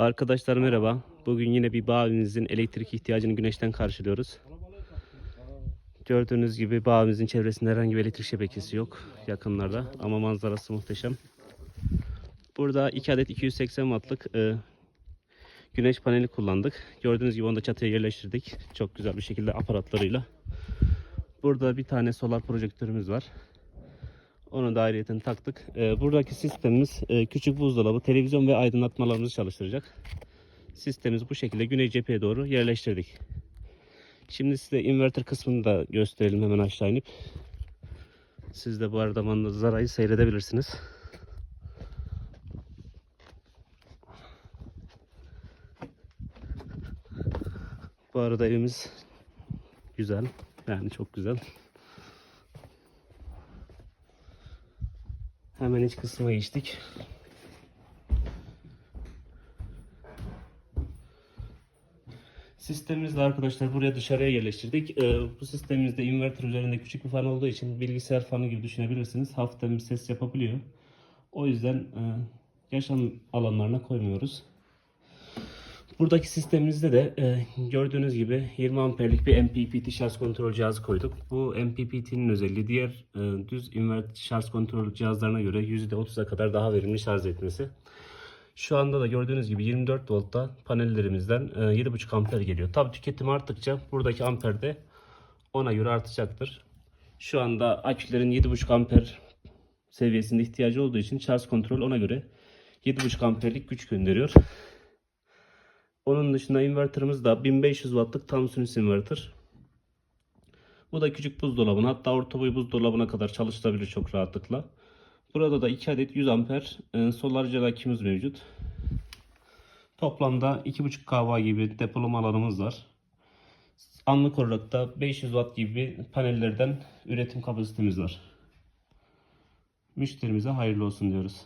Arkadaşlar merhaba. Bugün yine bir bağımızın elektrik ihtiyacını güneşten karşılıyoruz. Gördüğünüz gibi bağımızın çevresinde herhangi bir elektrik şebekesi yok yakınlarda ama manzarası muhteşem. Burada 2 adet 280 wattlık e, güneş paneli kullandık. Gördüğünüz gibi onu da çatıya yerleştirdik. Çok güzel bir şekilde aparatlarıyla. Burada bir tane solar projektörümüz var. Onu da ayrıyeten taktık. Ee, buradaki sistemimiz e, küçük buzdolabı, televizyon ve aydınlatmalarımızı çalıştıracak. Sistemimizi bu şekilde güney cepheye doğru yerleştirdik. Şimdi size inverter kısmını da gösterelim hemen aşağı inip. Siz de bu arada manzarayı seyredebilirsiniz. Bu arada evimiz güzel. Yani çok güzel. Hemen iç kısma geçtik. Sistemimizde arkadaşlar buraya dışarıya yerleştirdik. Ee, bu sistemimizde inverter üzerinde küçük bir fan olduğu için bilgisayar fanı gibi düşünebilirsiniz. Bir ses yapabiliyor. O yüzden e, yaşam alanlarına koymuyoruz. Buradaki sistemimizde de e, gördüğünüz gibi 20 amperlik bir MPPT şarj kontrol cihazı koyduk. Bu MPPT'nin özelliği diğer e, düz invert şarj kontrol cihazlarına göre %30'a kadar daha verimli şarj etmesi. Şu anda da gördüğünüz gibi 24 voltta panellerimizden e, 7.5 amper geliyor. Tabi tüketim arttıkça buradaki amper de ona göre artacaktır. Şu anda akülerin 7.5 amper seviyesinde ihtiyacı olduğu için şarj kontrol ona göre 7.5 amperlik güç gönderiyor. Onun dışında inverterimiz de 1500 wattlık tam sinüs inverter. Bu da küçük buzdolabına hatta orta boy buzdolabına kadar çalıştırabilir çok rahatlıkla. Burada da 2 adet 100 amper e, solar jet akümüz mevcut. Toplamda 2.5 kW gibi depolama alanımız var. Anlık olarak da 500 watt gibi panellerden üretim kapasitemiz var. Müşterimize hayırlı olsun diyoruz.